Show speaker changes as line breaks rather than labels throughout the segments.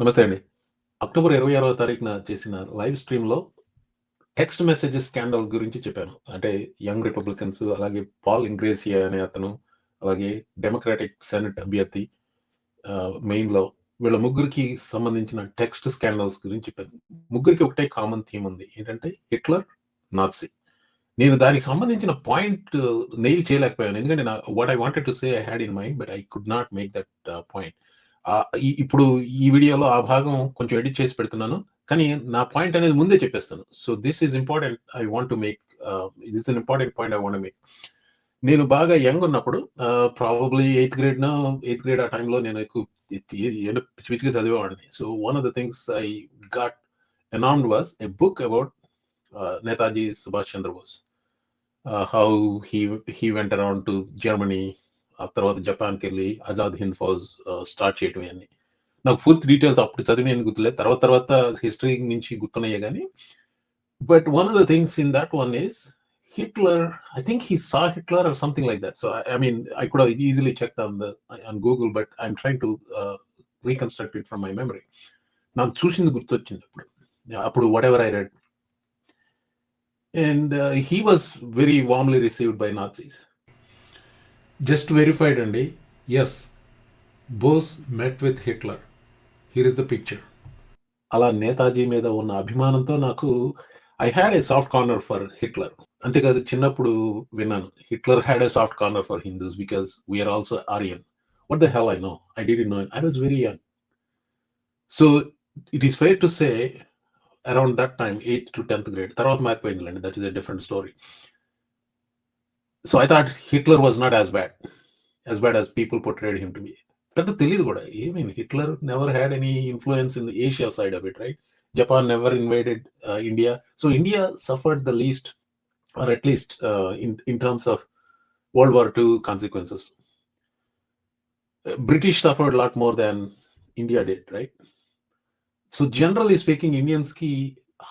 నమస్తే అండి. అక్టోబర్ 26వ తారీఖున చేసిన లైవ్ స్ట్రీమ్‌లో టెక్స్ట్ మెసేజెస్ స్కాండల్ గురించి చెప్పాను. అంటే యంగ్ రిపబ్లికన్స్ అలాగే పాల్ ఇంగ్రేసియా అనే అతను, అలాగే డెమోక్రాటిక్ సెనెట్ అభ్యర్థి మెయిన్‌లో వీళ్ళ ముగ్గురికి సంబంధించిన టెక్స్ట్ స్కాండల్స్ గురించి చెప్పాను. ముగ్గురికి ఒకటే కామన్ థీమ్ ఉంది. ఏంటంటే హిట్లర్, నాత్సీ నేను దానికి సంబంధించిన పాయింట్ నెయిల్ చేయలేకపోయాను. ఎందుకంటే నా what I wanted to say I had in mind but I could not make that point. ఇప్పుడు ఈ వీడియోలో ఆ భాగం కొంచెం ఎడిట్ చేసి పెడుతున్నాను. కానీ నా పాయింట్ అనేది ముందే చెప్పేస్తాను. So this is important I want to make this an important point I want make. నేను బాగా యంగ్ ఉన్నప్పుడు probably eighth grade eighth grade ఆ టైంలో నేను ఎక్కువ పిచ్చి పిచ్చిగా చదివేవాడిని. So one of the things I got enamoured was a book about Netaji Subhash Chandra Bose. How he he went around to Germany. ఆ తర్వాత జపాన్కి వెళ్ళి ఆజాద్ హింద్ ఫౌజ్ స్టార్ట్ చేయటం ఇయన్నీ. నాకు పూర్తి డీటెయిల్స్ అప్పుడు చదివిన గుర్తులేదు. తర్వాత తర్వాత హిస్టరీ నుంచి గుర్తున్నాయే కానీ but one of the things in that one is Hitler I think he saw Hitler or something like that. So I mean I could easily check on the on Google but I'm am to reconstruct it from my memory. నాకు చూసింది గుర్తొచ్చింది అప్పుడు. అప్పుడు whatever I read. And he was very warmly received by Nazis. Just verified అండి. Yes Bose met with Hitler. Here is the picture. అలా నేతాజీ మీద ఉన్న అభిమానంతో నాకు I had a soft corner for Hitler. అంతేకాదు చిన్నప్పుడు విన్నాను. Hitler had a soft corner for Hindus because we're also Aryan. What the hell I know. I D know. I was very young. So it is fair to say around that time eighth to 10థ్ grade. తర్వాత మారిపోయిందిలెండి. That is a different story. So I thought Hitler was not as bad. As bad as people portrayed him to be. పెద్ద తెలీదు కూడా. I mean Hitler never had any influence in the Asia side of it right. Japan never invaded ah, India. So India suffered the least or at least ah, in in terms of World War II consequences. British suffered lot more than India did right. So generally speaking ఇండియన్స్‌కి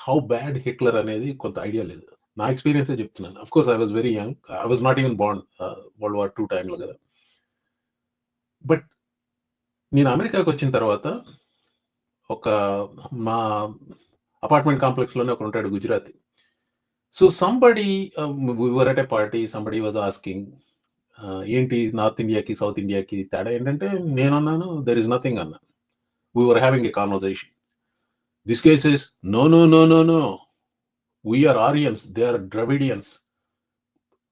how bad Hitler అనేది కొంత idea లేదు. నా ఎక్స్‌పీరియన్సే చెప్తున్నాను. Of course I was very young. I was not even bond world war two టైంలో కదా! But నేను అమెరికాకి వచ్చిన తర్వాత ఒక మా అపార్ట్మెంట్ కాంప్లెక్స్‌లోనే ఒకడుంటాడు Gujarati. So somebody were party somebody was asking ఏంటి నార్త్ ఇండియాకి, సౌత్ ఇండియాకి తేడా ఏంటంటే నేను అన్నాను దెర్ ఈస్ నథింగ్ అన్నా. We were having a conversation this guy no, no, no, no, no. We are Aryans. They are Dravidians.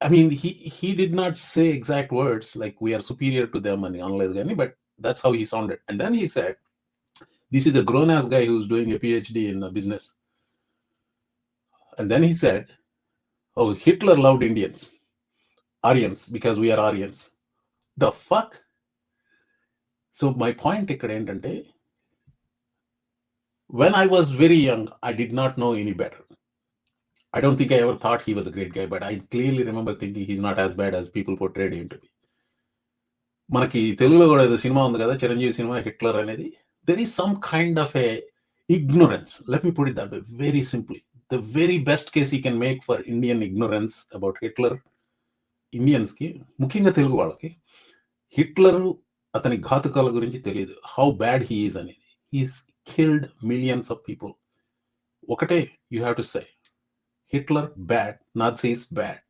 I mean he he did not say exact words like we are superior to them అని అనలేదు గానీ but that's how he sounded. And then he said this is a grown ass guy who is doing a PhD in business. And then he said, "Oh, Hitler loved Indians. Aryans because we are Aryans." The fuck? So my point ఇక్కడ ఏంటంటే when I was very young, I did not know any better. I don't think I ever thought he was a great guy, but I clearly remember thinking he's not as bad as people portrayed him మనకి తెలుగులో కూడా ఏదో cinema ఉంది కదా Chiranjeevi cinema Hitler అనేది. There is some kind of a ignorance let me put that very simply the very best case you can make for Indian ignorance about Hitler ఇండియన్స్కి ముఖ్యంగా తెలుగు వాళ్ళకి Hitler అతని ఘాతుకాల గురించి తెలియదు. హౌ బ్యాడ్ హీ ఈజ్ అనేది. He's killed millions of people ఒకటే you have to say Hitler bad. Nazis bad.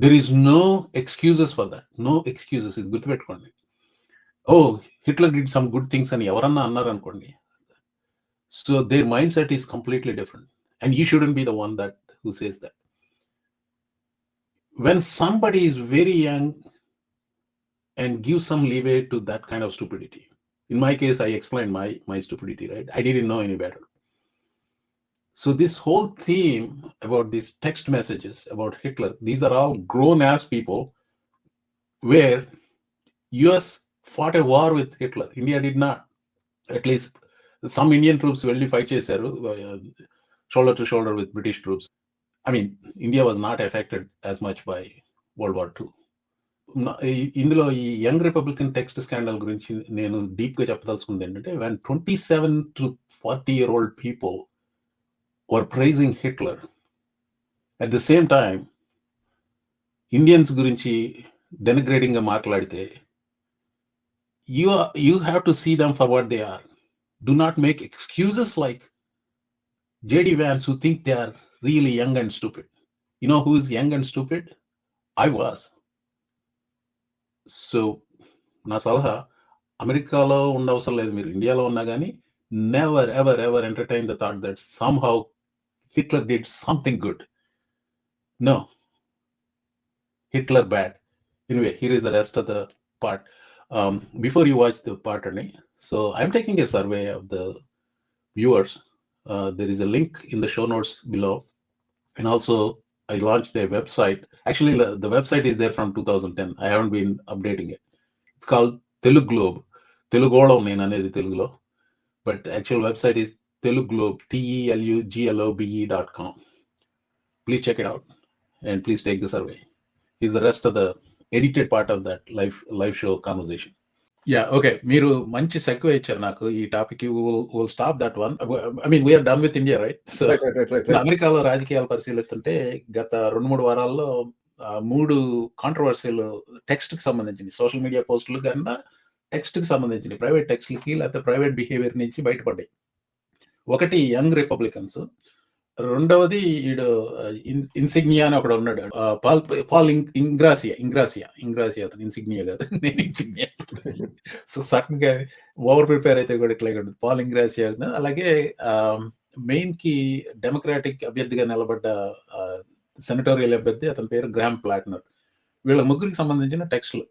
There is no excuses for that. No excuses ఇది గుర్తుపెట్టుకోండి. Oh! Hitler did some good things అని ఎవరన్నా అన్నారనుకోండి. So there mindset is completely different. And you shouldn't be the one that who says that. When somebody is very young and gives some leeway to that kind of stupidity. In my case, I explained my my stupidity, right? I didn't know any better. So this whole theme about these text messages about Hitler, these are all grown ass people where US fought a war with Hitler. India did not. At least some Indian troops వెళ్ళి fight చేశారు. Shoulder to shoulder with British troops. I mean, India was not affected as much by World War II. ఇందులో ఈ young Republican text scandal గురించి నేను డీప్‌గా చెప్పదలుచుకుంది ఏంటంటే when 27-40 year old people were praising Hitler. At the same time Indians గురించి డెనిగ్రేటింగ్‌గా మాట్లాడితే you you have to see them for what they are. Do not make excuses like JD Vance who think they are really young and stupid you know who is young and stupid I was so నా సలహా అమెరికాలో ఉండవసరం లేదు మీరు ఇండియాలో ఉన్నా కానీ never ever ever entertain the thought that somehow Hitler did something good no Hitler bad anyway here is the rest of the part before you watch the part అండి so I'm taking a survey of the viewers there is a link in the show notes below and also I launched a website. Actually, the the website is there from 2010. I haven't been updating it. It's called Telugu Globe. Telugolam నేను అనేది తెలుగులో but actual website is Telugu globe టిఈఎల్యుజిఎల్ఓబిఈ dot com please check it out and please take the survey is the rest of the edited part of that life live show conversation yeah okay మీరు మంచి segue ఇచ్చారు నాకు ఈ topic will stop that one I mean we're done with India right so అమెరికాలో రాజకీయాలు పరిశీలిస్తుంటే గత రెండు మూడు వారాల్లో మూడు కాంట్రవర్సీలు టెక్స్ట్కి సంబంధించింది సోషల్ మీడియా పోస్టులు కన్నా టెక్స్ట్కి సంబంధించింది ప్రైవేట్ టెక్స్ట్లకి లేకపోతే ప్రైవేట్ బిహేవియర్ నుంచి బయటపడ్డాయి. ఒకటి యంగ్ రిపబ్లికన్స్ రెండవది ఈడు ఇన్సిగ్నియా అని ఒకడు ఉన్నాడు. పాల్ పాల్ ఇంగ్రాసియా ఇంగ్రాసియా ఇంగ్రాసియా అతను. ఇన్సిగ్నియా కాదు నేను ఇన్సిగ్నియా. సో సడన్గా ఓవర్ ప్రిపేర్ అయితే కూడా ఇట్లా ఉంటుంది పాల్ ఇంగ్రాసియా అలాగే మెయిన్కి డెమోక్రాటిక్ అభ్యర్థిగా నిలబడ్డ సెనటోరియల్ అభ్యర్థి అతని పేరు గ్రామ్ ప్లాట్నర్. వీళ్ళ ముగ్గురికి సంబంధించిన టెక్స్ట్లు.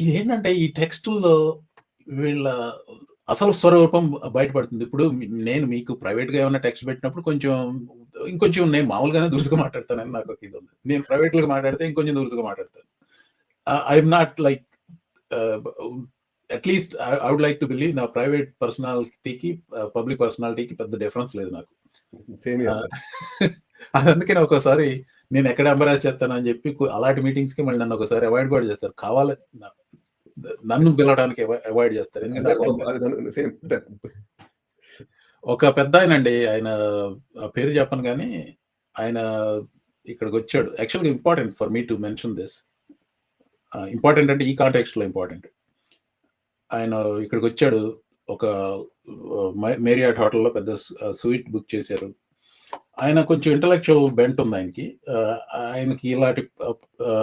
ఏంటంటే ఈ టెక్స్టుల్లో వీళ్ళ అసలు స్వరూపం బయటపడుతుంది. ఇప్పుడు నేను మీకు ప్రైవేట్గా ఏమైనా టెక్స్ట్ పెట్టినప్పుడు కొంచెం ఇంకొంచెం నేను మామూలుగానే దురుసుగా మాట్లాడతానని నాకు ఒక ఇది ఉంది నేను ప్రైవేట్గా మాట్లాడితే ఇంకొంచెం దురుసుగా మాట్లాడతాను. I'm not like at least I would like to believe నా ప్రైవేట్ పర్సనాలిటీకి పబ్లిక్ పర్సనాలిటీకి పెద్ద డిఫరెన్స్ లేదు నాకు.
సేమ్
ఆ, అది అందుకని ఒక్కోసారి నేను ఎక్కడ ఎంబరాజ్ చేస్తానని చెప్పి అలాంటి మీటింగ్స్కి మళ్ళీ నన్ను ఒకసారి అవాయిడ్ కూడా చేస్తారు. కావాలి నన్ను పిలవడానికి అవాయిడ్ చేస్తారు. ఎందుకంటే
ఒక- అది నన్ను సేమ్ అంటే
ఒక పెద్ద ఆయన అండి ఆయన ఆ పేరు చెప్పను కానీ ఆయన ఇక్కడికి వచ్చాడు. యాక్చువల్గా important for me to mention this important అంటే ఈ కాంటెక్స్ట్లో ఇంపార్టెంట్ ఆయన ఇక్కడికి వచ్చాడు. ఒక మేరియాట్ హోటల్లో పెద్ద స్వీట్ బుక్ చేశారు. ఆయన కొంచెం ఇంటలెక్చువల్ బెంట్ ఉంది ఆయనకి. ఆయనకి ఇలాంటి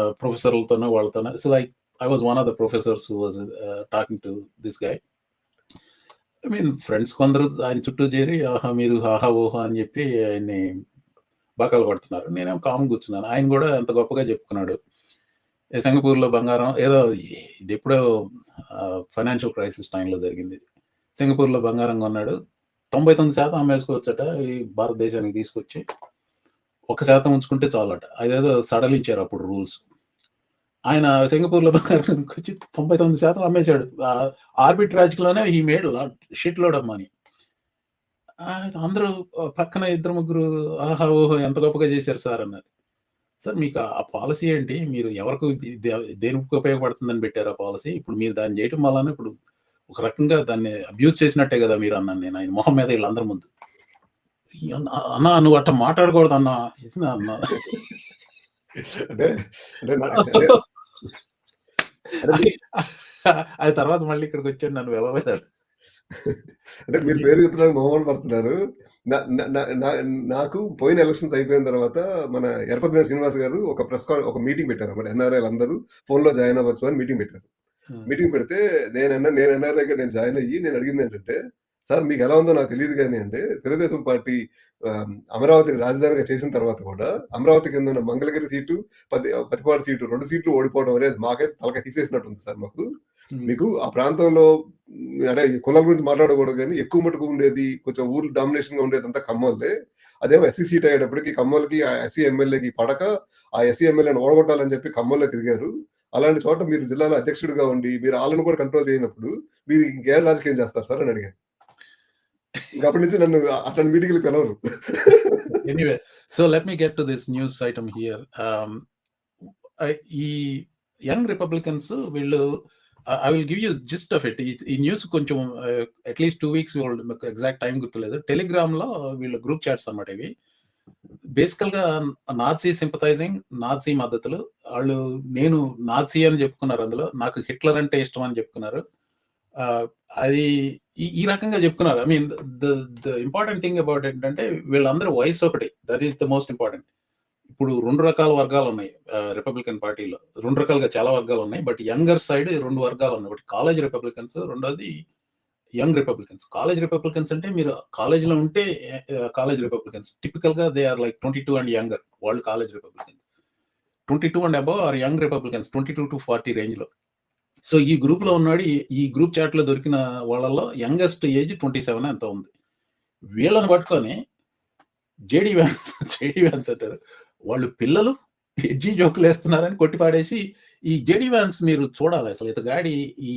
ప్రొఫెసర్లతోనో వాళ్ళతోనో so like I one one the the who was uh, talking to this guy I mean friends కొందరు ఆయన చుట్టూ చేరి ఆహా మీరు ఆహా ఓహా అని చెప్పి ఆయన్ని బకాలు కొడుతున్నారు. నేనేం కామ్ కూర్చున్నాను. ఆయన కూడా ఎంత గొప్పగా చెప్పుకున్నాడు. సింగపూర్లో బంగారం? ఏదో ఇది ఎప్పుడో ఫైనాన్షియల్ క్రైసిస్ టైంలో జరిగింది. సింగపూర్లో బంగారం కొన్నాడు. తొంభై తొమ్మిది శాతం అమ్మేసుకోవచ్చట ఈ భారతదేశానికి తీసుకొచ్చి. ఒక శాతం ఉంచుకుంటే చాలట. అదేదో సడలించారు అప్పుడు రూల్స్. ఆయన సింగపూర్లో వచ్చి తొంభై తొమ్మిది శాతం అమ్మేశాడు. ఆర్బిట్రాజ్లోనే ఈ మేడ్ షిట్ లోడ్ అమ్మని అందరూ పక్కన ఇద్దరు ముగ్గురు ఆహా ఓహో ఎంత గొప్పగా చేశారు సార్ అన్నారు. సార్ మీకు ఆ పాలసీ ఏంటి? మీరు ఎవరికి దేనికి ఉపయోగపడుతుందని పెట్టారు ఆ పాలసీ? ఇప్పుడు మీరు దాన్ని చేయటం వలన ఇప్పుడు ఒక రకంగా దాన్ని అబ్యూజ్ చేసినట్టే కదా మీరు అన్నాను నేను. ఆయన మొహం మీద వీళ్ళందరి ముందు. అన్న అన్నా నువ్వు అట్ట మాట్లాడకూడదు అన్నా. అన్నా
అంటే
అది తర్వాత మళ్ళీ ఇక్కడికి వచ్చాడు నన్ను వెళ్ళలేదు
అంటే మీరు పేరు చెప్తున్నారు మొహమాట పడుతున్నారు. నాకు పోయిన ఎలక్షన్స్ అయిపోయిన తర్వాత మన ఎరపతి శ్రీనివాస్ గారు ఒక ప్రెస్ కాన్ ఒక మీటింగ్ పెట్టారు అన్నమాట. ఎన్ఆర్ఐలు అందరూ ఫోన్లో జాయిన్ అవ్వచ్చు అని మీటింగ్ పెట్టారు. మీటింగ్ పెడితే నేను నేను ఎన్ఆర్ఐ నేను జాయిన్ అయ్యి నేను అడిగింది ఏంటంటే సార్ మీకు ఎలా ఉందో నాకు తెలియదు కానీ అంటే తెలుగుదేశం పార్టీ అమరావతిని రాజధానిగా చేసిన తర్వాత కూడా అమరావతి కింద ఉన్న మంగళగిరి సీటు పది పతిపాడు సీటు రెండు సీట్లు ఓడిపోవడం అనేది మాకైతే తలక తీసేసినట్టుంది సార్ మాకు. మీకు ఆ ప్రాంతంలో అంటే ఈ కులాల గురించి మాట్లాడకూడదు కానీ ఎక్కువ మటుకు ఉండేది కొంచెం ఊర్లు డామినేషన్గా ఉండేది అంతా ఖమ్మంలే. అదేమో ఎస్సీ సీట్ అయ్యేటప్పటికి ఖమ్మంకి ఆ ఎస్సీ ఎమ్మెల్యేకి పడక ఆ ఎస్సీ ఎమ్మెల్యేని ఓడగొట్టాలని చెప్పి ఖమ్మంలో తిరిగారు. అలాంటి చోట మీరు జిల్లాలో అధ్యక్షుడిగా ఉండి మీరు వాళ్ళని కూడా కంట్రోల్ చేయనప్పుడు మీరు ఇంకేం రాజకీయం చేస్తారు సార్ అని అడిగాను. ఇంకా అప్పటి నుంచి నన్ను అట్లాంటి మీటింగ్లు కలవరు.
Anyway so let me get to this news item here ఈ యంగ్ రిపబ్లికన్స్ వీళ్ళు I will give you gist of it ఈ న్యూస్ కొంచెం at least two weeks exact time గుర్తులేదు. టెలిగ్రామ్లో వీళ్ళు గ్రూప్ చాట్స్ అన్నమాట ఇవి. బేసికల్గా నాజీ సింపథైజింగ్ నాజీ మద్దతులు. వాళ్ళు నేను నాజీ అని చెప్పుకున్నారు అందులో. నాకు హిట్లర్ అంటే ఇష్టం అని చెప్పుకున్నారు. అది ఈ రకంగా చెప్పుకున్నారు. I mean the the important thing about ఏంటంటే వీళ్ళందరూ వయసు ఒకటి. That is the most important. ఇప్పుడు రెండు రకాల వర్గాలు ఉన్నాయి రిపబ్లికన్ పార్టీలో. రెండు రకాలుగా చాలా వర్గాలు ఉన్నాయి బట్ యంగర్ సైడ్ రెండు వర్గాలు ఉన్నాయి ఒకటి కాలేజ్ రిపబ్లికన్స్, రెండోది యంగ్ రిపబ్లికన్స్. కాలేజ్ రిపబ్లికన్స్ అంటే మీరు కాలేజ్‌లో ఉంటే college Republicans. టిపికల్‌గా they are like 22 and younger. World college Republicans. 22 and above are young Republicans 22-40 రేంజ్‌లో. సో ఈ గ్రూప్లో ఉన్నాడు ఈ గ్రూప్ చాట్లో దొరికిన వాళ్ళలో యంగెస్ట్ ఏజ్ ట్వంటీ సెవెన్ అంత ఉంది వీళ్ళని పట్టుకొని జేడి వ్యాన్ జేడి వ్యాన్స్ అంటారు వాళ్ళు పిల్లలు ఎడ్జి జోకులు వేస్తున్నారని కొట్టిపాడేసి ఈ జేడి వ్యాన్స్ మీరు చూడాలి అసలు ఇతగాడి ఈ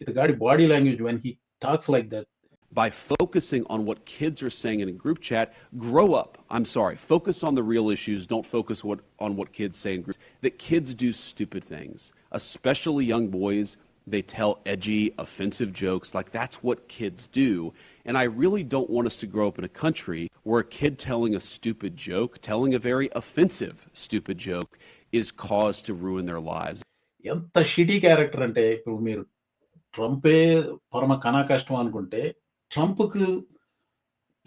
ఇతగాడి body language when he talks like that
By focusing on what kids are saying in a group chat, grow up. I'm sorry. Focus on the real issues. Don't focus what, on what kids say. That kids do stupid things. especially young boys. They tell edgy, offensive jokes. Like that's what kids do. And I really don't want us to grow up in a country where a kid telling a stupid joke, telling a very offensive stupid joke, is cause to ruin their lives.
ఎంత shitty character అంటే ఇప్పుడు మీరు ట్రంపే పరమ కనా కష్టం అనుకుంటే ట్రంప్‌కు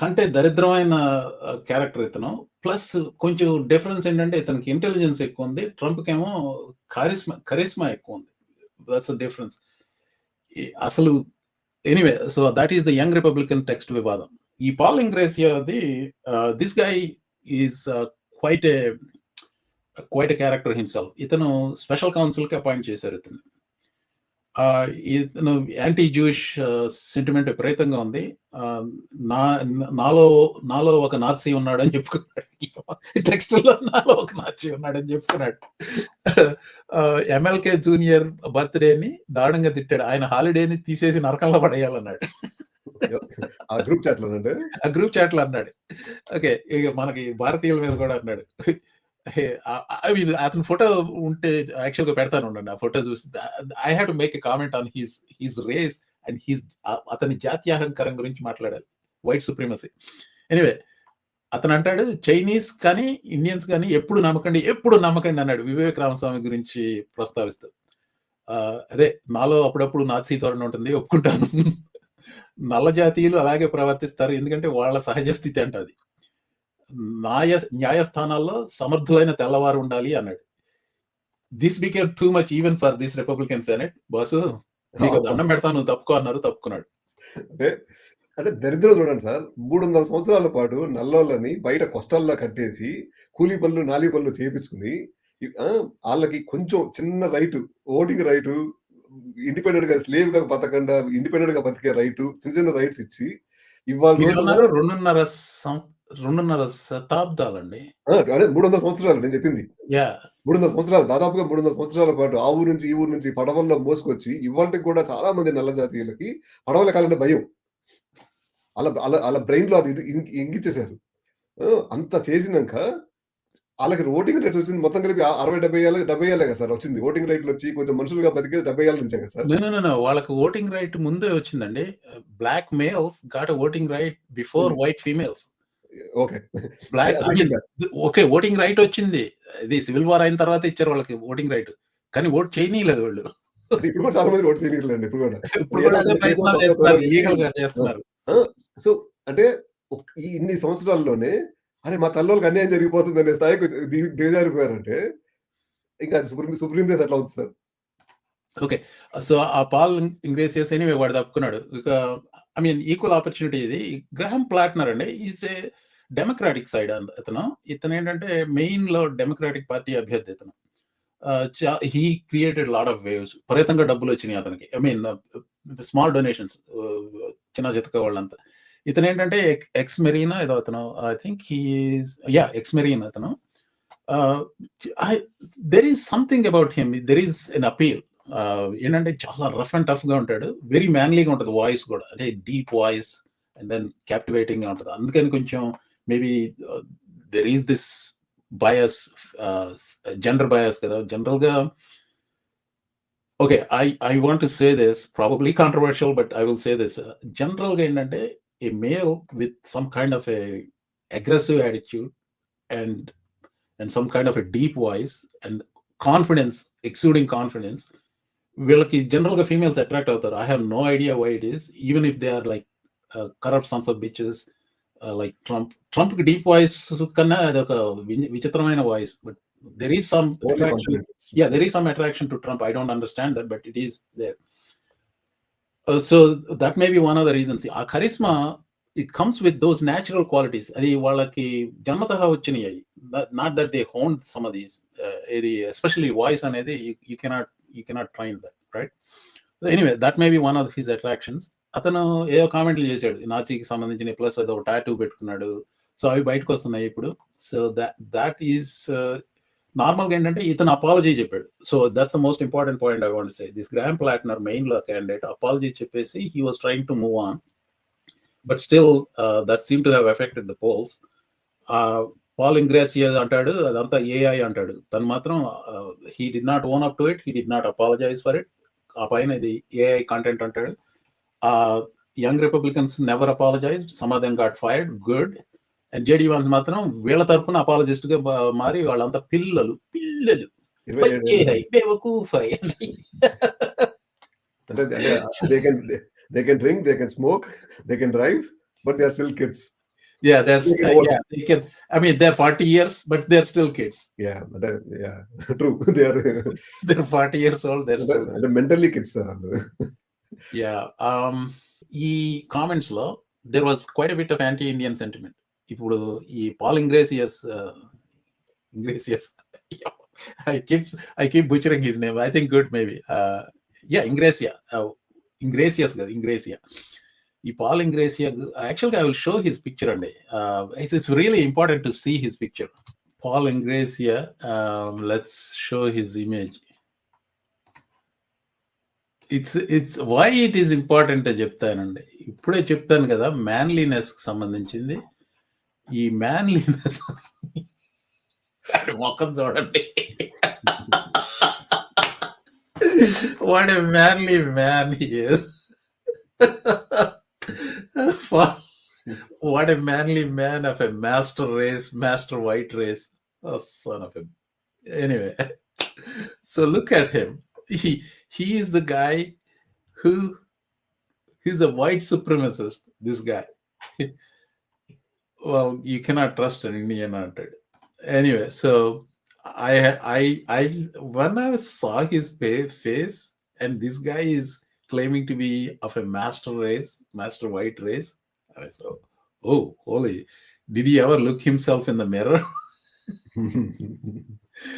కంటే దరిద్రమైన క్యారెక్టర్ ఇతను. ప్లస్ కొంచెం డిఫరెన్స్ ఏంటంటే ఇతనికి ఇంటెలిజెన్స్ ఎక్కువ ఉంది ట్రంప్కి ఏమో కరిస్మా ఎక్కువుంది. That's difference. అసలు anyway so that is the young Republican text వివాదం. ఈ పాలింగ్ ఇంగ్రేసియాది ఆహ్, this guy is quite a quite a character himself. ఇతను స్పెషల్ కౌన్సిల్‌కి అపాయింట్ చేశారు ఇతను ఇతను యాంటీ జూయిష్ సెంటిమెంట్ విపరీతంగా ఉంది. నా నాలో నాలో ఒక నాత్సీ ఉన్నాడని చెప్పుకున్నాడు. టెక్స్ట్‌లో నాలో ఒక నాత్సీ ఉన్నాడని చెప్పుకున్నాడు. ఎంఎల్‌కే జూనియర్ బర్త్‌డేని దారుణంగా తిట్టాడు. ఆయన హాలిడేని తీసేసి నరకంలో పడేయాలన్నాడు.
ఆ గ్రూప్ చాట్‌లోనండి?
ఆ గ్రూప్ చాట్‌లో అన్నాడు. ఓకే. ఇక మనకి భారతీయుల మీద కూడా అన్నాడు. ఐ మీన్ అతని ఫోటో ఉంటే యాక్చువల్గా పెడతాను ఉండండి. ఆ ఫోటో చూసి I have to make a comment on his his race and his అతని అతని జాత్యహంకారం గురించి మాట్లాడాలి. White supremacy. ఎనీవే అతను అంటాడు చైనీస్ కానీ, ఇండియన్స్ కానీ ఎప్పుడు నమ్మకండి, ఎప్పుడు నమ్మకండి అన్నాడు. వివేక్ రామస్వామి గురించి ప్రస్తావిస్తూ. అదే నాలో అప్పుడప్పుడు నాత్సీ ధోరణి ఉంటుంది. ఒప్పుకుంటాను. నల్ల జాతీయులు అలాగే ప్రవర్తిస్తారు. ఎందుకంటే వాళ్ళ సహజ స్థితి అంట అది. న్యాయ న్యాయస్థానాల్లో సమర్థులైన తెల్లవారు ఉండాలి అన్నాడు. This became too much even for this Republican senate. Boss నీకు దండం పెడతాను నువ్వు తప్పుకో అన్నారు. తప్పుకున్నాడు.
అంటే, అంటే దరిద్రం చూడండి సార్. 300 సంవత్సరాల పాటు నల్లోళ్ళని బయట కొస్టల్లో కట్టేసి, కూలీ పనులు, నాలీ పనులు ఆ! ఆళ్ళకి కొంచెం చిన్న రైటు, ఓటింగ్ రైటు, ఇండిపెండెంట్‌గా స్లేవ్‌గా బతకకుండా ఇండిపెండెంట్‌గా బతికే రైటు, చిన్న చిన్న రైట్స్ ఇచ్చి, ఇవాళ రోజున
మీరేమన్నారు 2.5 సం 2.5 శతాబ్దాలండి.
అదే 300 సంవత్సరాలు నేను చెప్పింది.
యాహ్!
300 సంవత్సరాలు దాదాపుగా 300 సంవత్సరాల పాటు ఆ ఊరు నుంచి, ఈ ఊరు నుంచి పడవల్లో మోసుకొచ్చి, ఇవాల్టికి కూడా చాలా మంది నల్ల జాతీయులకి పడవలెక్కాలంటే భయం. ఆళ్ళ ఆళ్ళ ఆళ్ళ బ్రెయిన్‌లో అది ఇం ఇంగిచ్చేసారు. ఆ! అంత చేసినంక ఆళ్ళకి ఓటింగ్ రైట్స్ వచ్చింది మొత్తం కలిపి ఆ 60, 70 ఏళ్ళ 70 ఏళ్ళే కదా సార్ వచ్చింది. ఓటింగ్ రైట్‌లొచ్చి కొంచెం మనుషులుగా బతికేది 70 ఏళ్ళ నుంచే కదా సార్.
వాళ్ళకి ఓటింగ్ రైట్ ముందే వచ్చిందండి. Black
males
got voting
right
before. White
females.
Okay.
Black.
Okay. Voting right వచ్చింది. ఇది సివిల్ వార్ అయిన తర్వాత ఇచ్చారు వాళ్ళకి ఓటింగ్ రైట్. కానీ ఓట్ చేయనీయలేదు వాళ్ళు.
అంటే ఇప్పుడు కూడా చాలా మంది ఓటు చేయనీయట్లేదండి ఇప్పుడు కూడా.
ఇప్పుడు కూడా అదే
ఏదో
ప్రయత్నాలు
దేశం
చేస్తున్నారు.
పక్కన
లీగల్‌గా
పెట్టి
చేస్తున్నారు.
ఆ! సో, అంటే ఇన్ని సంవత్సరాల్లోనే అరే! మా తల్లోళ్ళకి అన్యాయం జరిగిపోతుందనే స్థాయికి ది దిగజారిపోయారంటే, ఇంకా సుప్రీం సుప్రీం ఎట్లా అవుతుంది సార్?
ఓకే. సో, ఆ పాల్ ఇంగ్రేసియస్ ఎనీవే వాడు తప్పుకున్నాడు. ఇక ఐ మీన్ ఈక్వల్ ఆపర్చునిటీ ఇది. గ్రాహం ప్లాట్నర్ అండి. ఏ డెమోక్రాటిక్ సైడ్ ఇతను ఇతను. ఏంటంటే మెయిన్లో డెమోక్రాటిక్ పార్టీ అభ్యర్థి ఇతను. హీ చ క్రియేటెడ్ లాడ్ ఆఫ్ వేవ్స్. పరితంగా డబ్బులు వచ్చినాయి అతనికి. ఐ మీన్ స్మాల్ డొనేషన్స్ చిన్న చితక వాళ్ళంతా. ఇతనేంటంటే ఎక్ ఎక్స్ మెరీనా ఏదో అతను I think he is yeah ex marine అతను. There is something about him. There is an appeal. ఏంటంటే చాలా రఫ్ అండ్ టఫ్‌గా ఉంటాడు. వెరీ మ్యాన్లీగా ఉంటది వాయిస్ కూడా. అంటే డీప్ వాయిస్ అండ్ దెన్ క్యాప్టివేటింగ్‌గా ఉంటుంది అందుకని కొంచెం maybe ah, there is this bias ah, gender bias కదా! జనరల్‌గా okay. I I want to say this probably controversial but I will say this. జనరల్‌గా ఏంటంటే a male with some kind of a aggressive attitude and and some kind of a deep voice and confidence exuding confidence వీళ్ళకి జనరల్గా females attract అవుతారు I have no idea why it is even if they are like corrupt sons of bitches like Trump Trump deep voice కన్నా అది ఒక వి- విచిత్రమైన voice but there is some
Only
attraction
confidence.
yeah there is some attraction to trump i don't understand that but it is there Uh, so that may be one of the reasons ఆ charisma it comes with those natural qualities అది వాళ్ళకి జన్మతగా వచ్చినాయి not that they hone some of these ఇది especially voice అనేది you cannot you cannot train that right anyway that may be one of his attractions అతను ఏదో కామెంట్లు చేశాడు నాచికి సంబంధించిన ప్లస్ అది ఒక టాటూ పెట్టుకున్నాడు. సో అవి బయటకు వస్తున్నాయి ఇప్పుడు. సో దట్ దాట్ ఈస్ నార్మల్గా ఏంటంటే ఇతను అపాలజీ చెప్పాడు. So that's the most important point I want say this Graham Platner మెయిన్లో candidate apology చెప్పేసి he was trying to move on but still that seem to have affected the polls Paul Ingrassia అంటాడు అదంతా AI అంటాడు. తను మాత్రం he did not own up to it he did not apologize for it ఆ పైన ఇది AI content అంటాడు. Young Republicans never apologize some of them got fired good and JD Vance మాత్రం వీళ్ళ తరపున అపాలజిస్ట్గా మారి వాళ్ళంతా పిల్లలు పిల్లలు
they can they can drink they can smoke they can drive but they are still kids
Yeah, there's
They can
uh, yeah, they can. I mean, they're 40 years, but they're still kids.
Yeah అంటే yeah true they are
They're 40 years old. They're still.
అంటే mentally kids sir
Yeah. Um. ఈ కామెంట్స్లో there was quite bit of anti Indian sentiment ఇప్పుడు ఈ Paul Ingrassias Ingrassias I keep I keep butchering his name I think good maybe yeah Ingrassia Ingrassias కదా Ingrassia ఈ Paul Ingrassia యాక్చువల్గా I will show his picture అండి. It's it's really important to see his picture Paul Ingrassia let's show his image it's it's why it is important చెప్తానండి ఇప్పుడే చెప్తాను కదా మ్యాన్లీనెస్కు సంబంధించింది ఈ మ్యాన్లీనెస్ మొక్కం చూడండి what a manly man what what manly man of a master race master white race race. Oh, son of a. Anyway, so. He is the guy who he's a white supremacist. This guy. well, you cannot trust an Indian hunter. Anyway, so I I I when I saw his face and this guy is claiming to be of a master race, master white race. I said, oh, holy. Did he ever look himself in the mirror?